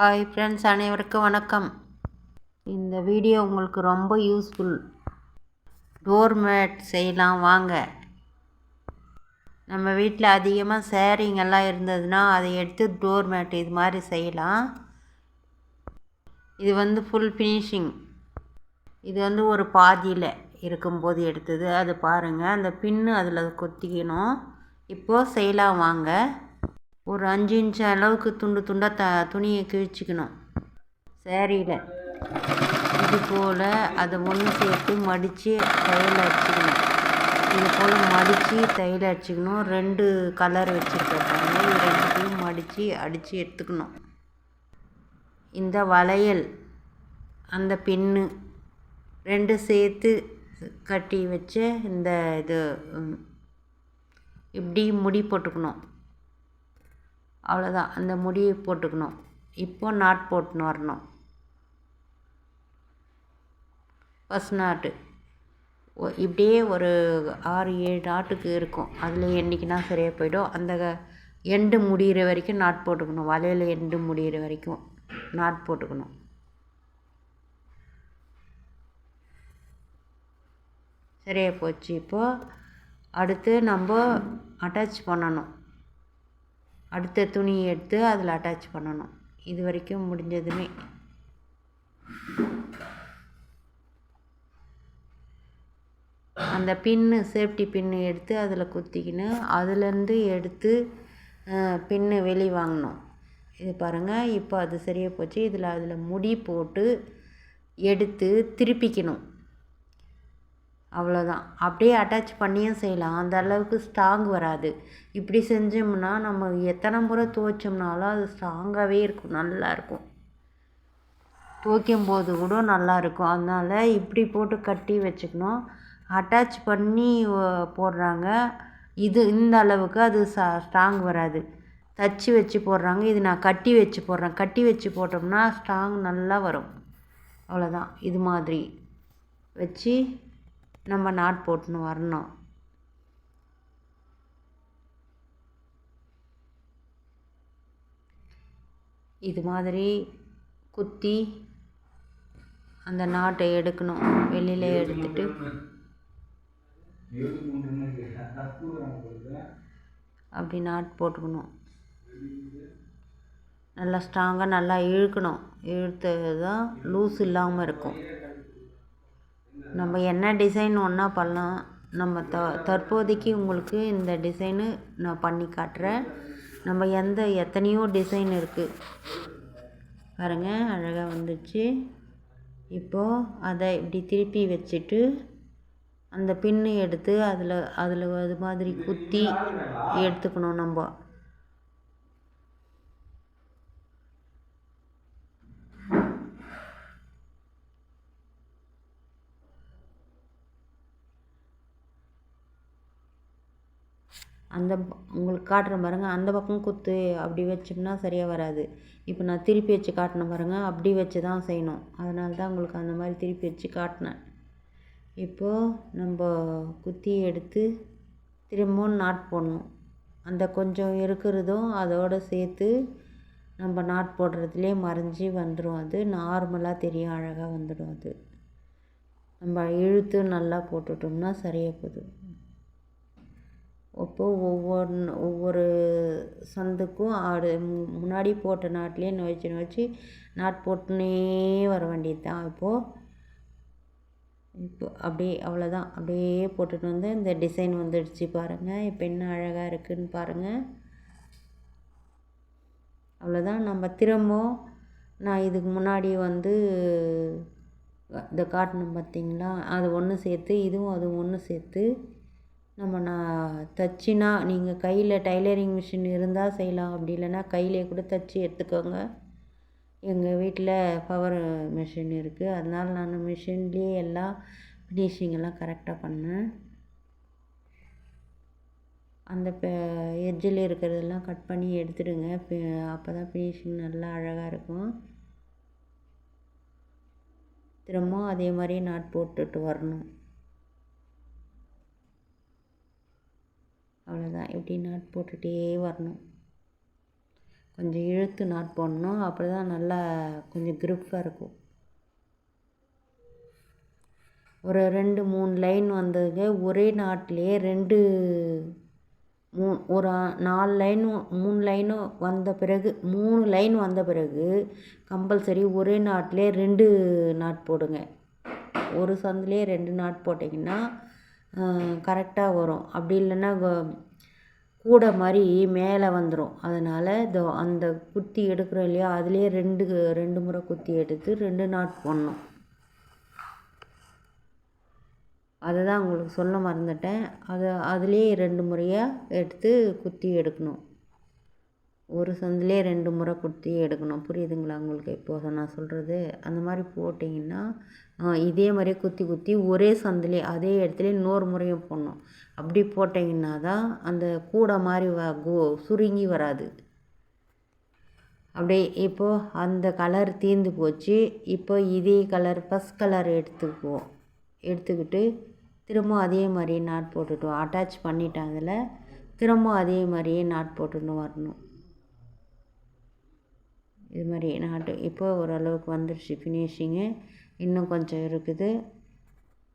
Hi friends அனைவருக்கும் வணக்கம். இந்த வீடியோ உங்களுக்கு ரொம்ப யூஸ்ஃபுல் டோர் மேட் செய்யலாம் வாங்க. நம்ம வீட்டில் அதிகமாக சேரீங்கெல்லாம் இருந்ததுன்னா அதை எடுத்து டோர் மேட் இது மாதிரி செய்யலாம். இது வந்து ஃபுல் ஃபினிஷிங் இது வந்து ஒரு பாதியில் இருக்கும்போது எடுத்தது. அது பாருங்கள் அந்த பின்னு அதில் கொத்திக்கணும். இப்போது செய்யலாம் வாங்க. ஒரு அஞ்சு இன்ச்சு அளவுக்கு துண்டு துண்டாக த துணியை கிழிச்சிக்கணும். சேரீயில் இது போல் அதை ஒன்று சேர்த்து மடித்து தையல் அடிச்சுக்கணும் இது போல் மடித்து தையல் அடிச்சுக்கணும் ரெண்டு கலர் வச்சுருக்கேன் ரெண்டுத்தையும் மடித்து அடித்து எடுத்துக்கணும். இந்த வளையல் அந்த பின்னு ரெண்டு சேர்த்து கட்டி வச்சு இந்த இது இப்படி முடி போட்டுக்கணும். அவ்வளோதான் அந்த முடியை போட்டுக்கணும். இப்போ நாட் போட்டுன்னு வரணும். ஃபஸ்ட் நாட்டு இப்படியே ஒரு ஆறு ஏழு நாட்டுக்கு இருக்கும். அதில் என்றைக்குனா சரியாக போயிடும். அந்த எண்டு முடிகிற வரைக்கும் நாட் போட்டுக்கணும். வலையில் எண்டு முடிகிற வரைக்கும் நாட் போட்டுக்கணும். சரியாக போச்சு இப்போது அடுத்து நம்ம அட்டாச் பண்ணணும். அடுத்த துணியை எடுத்து அதில் அட்டாச் பண்ணணும். இது வரைக்கும் முடிஞ்சதுமே. அந்த பின்னு சேஃப்டி பின்னு எடுத்து அதில் குத்திக்கின்னு அதுலேருந்து எடுத்து பின்னு வெளி வாங்கணும். இது பாருங்கள் இப்போ அது சரியாக போச்சு. இதில் அதில் முடி போட்டு எடுத்து திருப்பிக்கணும். அவ்வளோதான் அப்படியே அட்டாச் பண்ணியும் செய்யலாம். அந்த அளவுக்கு ஸ்ட்ராங் வராது. இப்படி செஞ்சோம்னா நம்ம எத்தனை முறை துவைச்சோம்னாலும் அது ஸ்ட்ராங்காகவே இருக்கும். நல்லாயிருக்கும் துவைக்கும் போது கூட நல்லாயிருக்கும் அதனால் இப்படி போட்டு கட்டி வச்சுக்கணும். அட்டாச் பண்ணி போடுறாங்க. இது இந்த அளவுக்கு அது ச ஸ்ட்ராங் வராது. தச்சு வச்சு போடுறாங்க. இது நான் கட்டி வச்சு போடுறேன். கட்டி வச்சு போட்டோம்னா ஸ்ட்ராங் நல்லா வரும். அவ்வளோதான் இது மாதிரி வச்சு நம்ம நாட் போட்டுன்னு வரணும். இது மாதிரி குத்தி அந்த நாட்டை எடுக்கணும். வெளியில் எடுத்துட்டு. அப்படி நாட் போட்டுக்கணும். நல்லா ஸ்ட்ராங்காக நல்லா இழுக்கணும். இழுத்தது தான் லூஸ் இல்லாமல் இருக்கும். நம்ம என்ன டிசைன் ஒன்றா பண்ணலாம் நம்ம த தற்போதைக்கு உங்களுக்கு இந்த டிசைனு நான் பண்ணி காட்டுறேன். நம்ம எந்த எத்தனையோ டிசைன் இருக்குது பாருங்கள் அழகாக வந்துச்சு இப்போது அதை இப்படி திருப்பி வச்சுட்டு அந்த பின்னு எடுத்து அதில் அதில் அது மாதிரி குத்தி எடுத்துக்கணும் நம்ம. அந்த உங்களுக்கு காட்டுறேன் பாருங்கள் அந்த பக்கம் குத்து அப்படி வச்சோம்னா சரியாக வராது. இப்போ நான் திருப்பி வச்சு காட்டினேன் பாருங்கள் அப்படி வச்சு தான் செய்யணும். அதனால தான் உங்களுக்கு அந்த மாதிரி திருப்பி வச்சு காட்டினேன். இப்போது நம்ம குத்தி எடுத்து திரும்பவும் நாட் போடணும். அந்த கொஞ்சம் இருக்கிறதும் அதோடு சேர்த்து நம்ம நாட் போடுறதுலே மறைஞ்சி வந்துடும் அது. நார்மலாக தெரியும் அழகாக வந்துடும் அது. நம்ம இழுத்து நல்லா போட்டுட்டோம்னா சரியாக போதும் அப்போது ஒவ்வொன்று ஒவ்வொரு சந்துக்கும் ஆடு முன்னாடி போட்ட நாட்லேயே நுழைச்சி நுழைச்சி நாட் போட்டுனே வர வேண்டியது தான் இப்போது இப்போ அப்படியே அவ்வளோதான் அப்படியே போட்டுட்டு வந்து இந்த டிசைன் வந்துடுச்சு பாருங்கள் இப்போ என்ன அழகாக இருக்குதுன்னு பாருங்கள் அவ்வளோதான் நம்ம திரும்பவும் நான் இதுக்கு முன்னாடி வந்து இந்த காட்டணும் பார்த்திங்களா? அது ஒன்று சேர்த்து இதுவும் அது ஒன்று சேர்த்து நம்ம நான் தச்சுனா நீங்கள் கையில் டைலரிங் மிஷின் இருந்தால் செய்யலாம். அப்படி இல்லைன்னா கையிலே கூட தச்சு எடுத்துக்கோங்க. எங்கள் வீட்டில் பவர் மிஷின் இருக்குது அதனால் நான் மிஷின்லேயே எல்லாம் ஃபினிஷிங்கெல்லாம் கரெக்டாக பண்ணேன் அந்த எட்ஜில் இருக்கிறதெல்லாம் கட் பண்ணி எடுத்துடுங்க. அப்போ தான் ஃபினிஷிங் நல்லா அழகாக இருக்கும். திரும்பவும் அதே மாதிரியே நாட் போட்டுட்டு வரணும். தான் இப்படி நாட் போட்டுகிட்டே வரணும். கொஞ்சம் இழுத்து நாட் போடணும். அப்படி தான் நல்லா கொஞ்சம் க்ரிப்பாக இருக்கும். ஒரு ரெண்டு மூணு லைன் வந்ததுக்கு ஒரே நாட்டிலே ரெண்டு மூ ஒரு நாலு லைனும் மூணு லைனும் வந்த பிறகு மூணு லைன் வந்த பிறகு கம்பல்சரி ஒரே நாட்டிலே ரெண்டு நாட் போடுங்க. ஒரு சந்திலே ரெண்டு நாட் போட்டிங்கன்னா கரெக்டாக வரும். அப்படி இல்லைன்னா கூடை மாதிரி மேலே வந்துடும் அதனால் இதோ அந்த குத்தி எடுக்கிறோம் இல்லையா அதுலேயே ரெண்டு ரெண்டு முறை குத்தி எடுத்து ரெண்டு நாட் போடணும். அதை தான் உங்களுக்கு சொல்ல மறந்துட்டேன். அதை அதுலேயே ரெண்டு முறையாக எடுத்து குத்தி எடுக்கணும். ஒரு சந்திலே ரெண்டு முறை குத்தி எடுக்கணும். புரியுதுங்களா உங்களுக்கு? இப்போது நான் சொல்கிறது அந்த மாதிரி போட்டிங்கன்னா இதே மாதிரியே குத்தி குத்தி ஒரே சந்திலே அதே இடத்துல இன்னொரு முறையும் போடணும். அப்படி போட்டிங்கன்னா தான் அந்த கூடை மாதிரி வ கோ சுருங்கி வராது. அப்படியே இப்போது அந்த கலர் தீர்ந்து போச்சு. இப்போ இதே கலர் ஃபஸ்ட் கலர் எடுத்துக்குவோம் எடுத்துக்கிட்டு திரும்ப அதே மாதிரியே நாட் போட்டுட்டோம் அட்டாச் பண்ணிட்டேன் அதில். திரும்ப அதே மாதிரியே நாட் போட்டுன்னு வரணும். இது மாதிரி நாட்டு இப்போ ஓரளவுக்கு வந்துடுச்சு ஃபினிஷிங்கு இன்னும் கொஞ்சம் இருக்குது.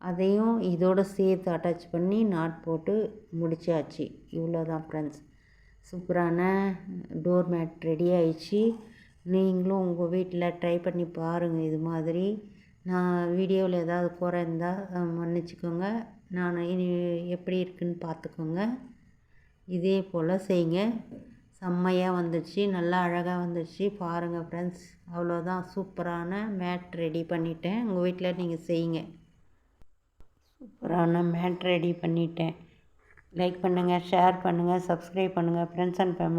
அதையும் இதோடு சேர்த்து அட்டாச் பண்ணி நாட் போட்டு முடிச்சாச்சு. இவ்வளோ தான் ஃப்ரெண்ட்ஸ் சூப்பரான டோர் மேட் ரெடி ஆயிடுச்சு. நீங்களும் உங்கள் வீட்டில் ட்ரை பண்ணி பாருங்கள் இது மாதிரி நான் வீடியோவில் ஏதாவது குறை இருந்தால் மன்னிச்சிக்கோங்க. நான் இனி எப்படி இருக்குன்னு பார்த்துக்கோங்க. இதே போல் செய்யுங்க. செம்மையாக வந்துச்சு நல்லா அழகாக வந்துடுச்சு பாருங்கள் ஃப்ரெண்ட்ஸ் அவ்வளோதான் சூப்பரான மேட் ரெடி பண்ணிட்டேன். உங்கள் வீட்டில் நீங்கள் செய்யுங்க. சூப்பரான மேட் ரெடி பண்ணிட்டேன். லைக் பண்ணுங்கள் ஷேர் பண்ணுங்கள் சப்ஸ்கிரைப் பண்ணுங்கள் ஃப்ரெண்ட்ஸ் அண்ட் ஃபேமிலி